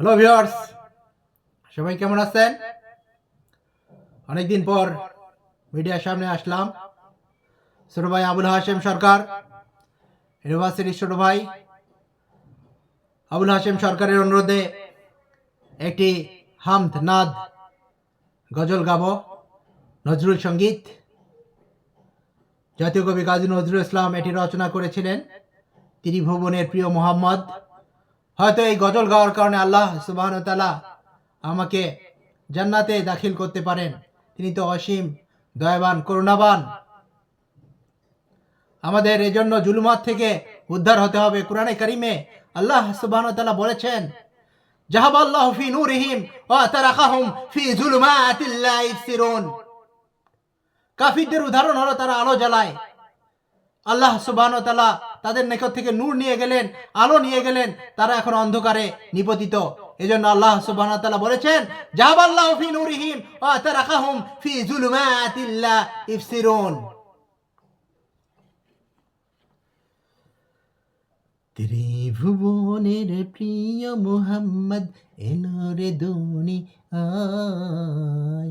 Hello viewers সবাই কেমন আছেন? অনেকদিন পর মিডিয়ার সামনে আসলাম। ছোট ভাই আবুল হাশেম সরকার, ইউনিভার্সিটির ছোট ভাই। আবুল হাশেম সরকারের অনুরোধে একটি হামদ নাদ গজল গাব, নজরুল সংগীত। জাতীয় কবি কাজী নজরুল ইসলাম এটি রচনা করেছিলেন। তিনি ভুবনের প্রিয় মোহাম্মদ। হয়তো এই গজল গাওয়ার কারণে আল্লাহ সুবাহন তালা আমাকে জান্নাতে দাখিল করতে পারেন। তিনি তো অসীম দয়াবান, করুণাবান। আমাদের এজন্য জুলুমাত থেকে উদ্ধার হতে হবে। কোরআনে কারিমে আল্লাহ তাআলা বলেছেন জাহাব আল্লাহ ফি নূরিহিম ওয়া তারাকাহুম ফি জুলুমাতিল লা ইবসিরুন কাফিরদের উদাহরণ হলো তারা আলো জ্বালায়। আল্লাহ সুবহানাহু ওয়া তাদের নিকট থেকে নূর নিয়ে গেলেন, আলো নিয়ে গেলেন, তারা এখন অন্ধকারে নিপতিত। এজন্য আল্লাহ সুবহানাহু ওয়া তাআলা বলেছেন জাহাব আল্লাহ ফি নূরিহিম ওয়া তারাকাহুম ফি জুলুমাতিল লা ইবসিরুন ত্রিভুবনের প্রিয় মোহাম্মদ এলো রে দুনি আয়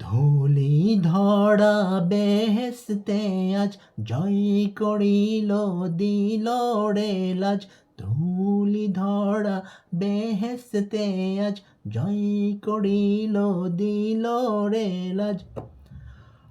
ধুলি ধরা বেহেস্তে আজ জয় করিল, দিল রে লাজ। ধুলি ধরা বেহেস্তে আজ জয় করিল, দিল রে লাজ।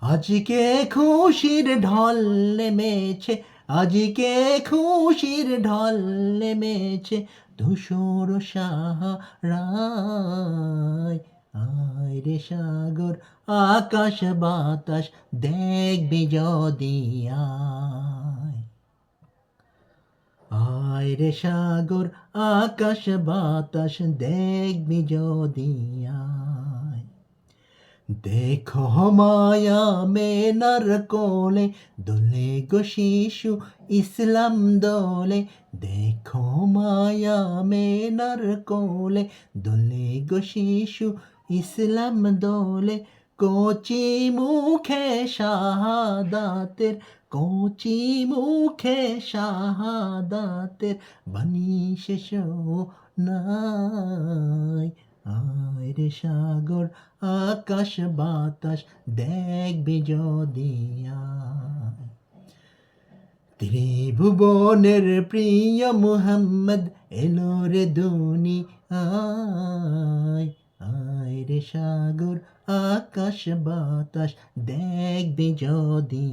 আজকে খুশির ঢল নেমেছে, আজকে খুশির ঢল নেমেছে, ধূসর সাহারায় রে সাগর, আকাশ বাতাস দেখবি যদি আয় রে সাগর, আকাশ বাতাস দেখবি যদি আয় দেখো মায়া মেনার কোলে, দোলে গো শিশু ইসলাম দোলে। দেখো মায়া মেনার কোলে, দোলে গো শিশু ইসলাম দোলে কচি মুখে শাহাদাতের, কচি মুখে শাহাদাতের বাণী শেষ নাই। আয় সাগর, আকাশ বাতাস দেখবি যদি ত্রিভুবনের প্রিয় মুহাম্মদ এলো রে দুনি আয় রে সাগর, আকাশ বাতাস দেখবি যদি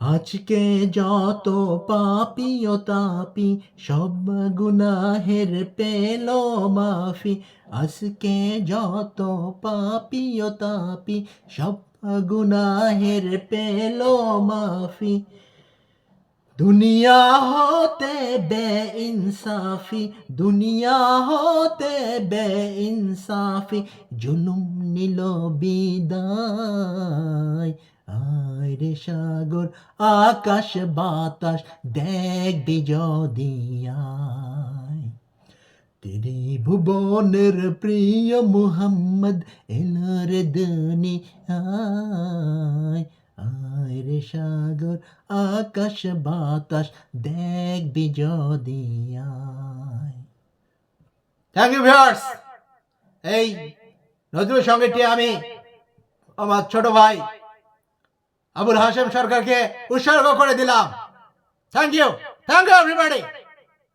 আজকে যত পাপি ও তাপি, সব গুনাহের পেল মাফি। আজকে যত পাপি ও তাপি, সব গুনাহের পেল মাফি। দুনিয়া হতে বে ইনসাফি দুনিয়া হতে বে ইনসাফি জুলুম নিল বিদায়। আয় রে সাগর, আকাশ বাতাস, দেখবি যদি আয়। ত্রিভুবনের প্রিয় মুহাম্মদ এলার দনি আয় রে সাগর, আকাশ বাতাস দেখবি যদি থ্যাংক ইউ ভিউয়ার্স এই নজরুল সঙ্গীতটি আমি, আমার ছোট ভাই আবুল হাসেম সরকারকে উৎসর্গ করে দিলাম। Thank you thank you everybody